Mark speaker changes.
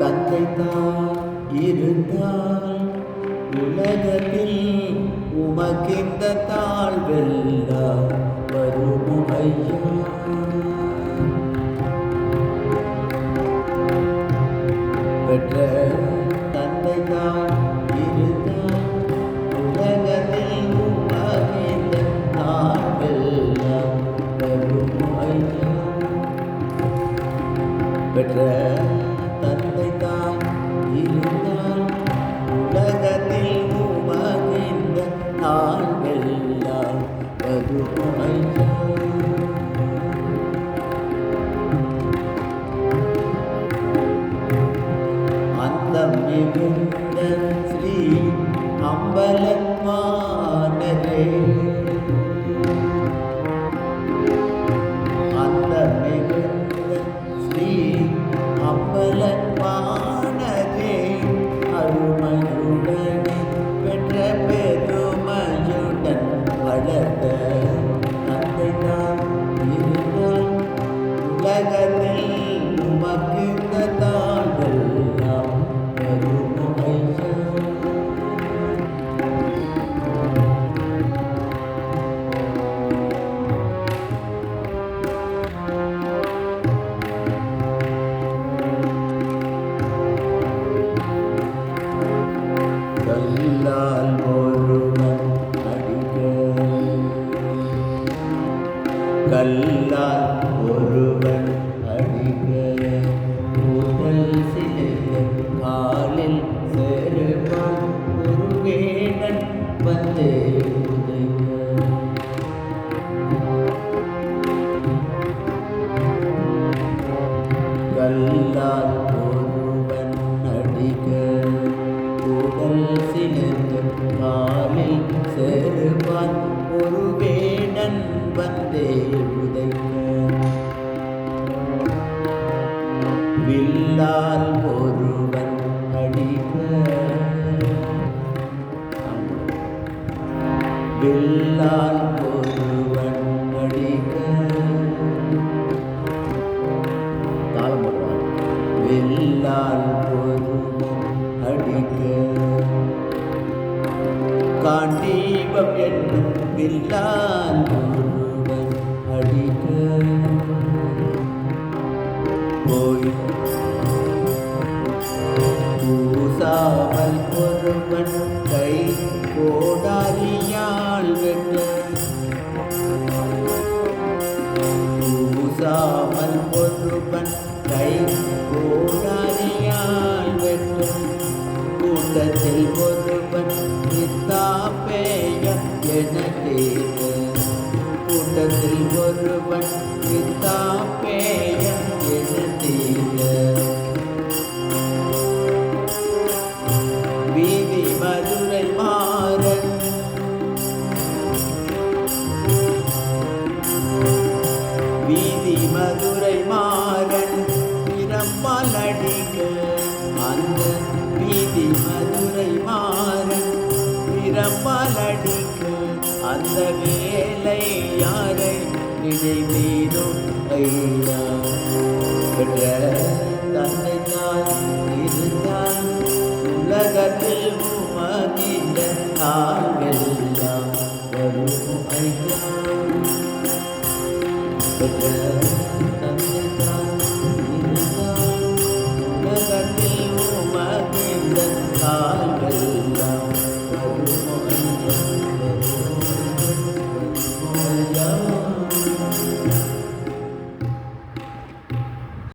Speaker 1: தந்தை தான் இருந்தால் உலகத்தில் உமக்கிந்த தாழ்வெல்லாம் வரும் ஐயா? பெற்ற தந்தை தான் பெற்ற கல்லால் ஒருவன் அடிக்க முதல் சிலைய காலில் வில்லால் ஒருவன் அடிக்க தாளம் போடுவான் வெல்லால் பொருளும் அடிக்க காண்டீபம் என்னும் வில்லால் ஒருவன் அடிக்க போய் பூசாமல் ஒருவன் கை கோடாரியால் கை கோடாரியால் வெட்டும் கூட்டத்தில் ஒருவன் வித்தாப்பேயம் என கேட்ட கூட்டத்தில் ஒருவன் வித்தாப்பேயம் பிரம்மால் அந்த வேலை யாரை நினைவீரும் ஐயா பெற்ற தந்தை தான் இருந்தால் உலகத்தில் உமகின்ற கால்வெல்லாம்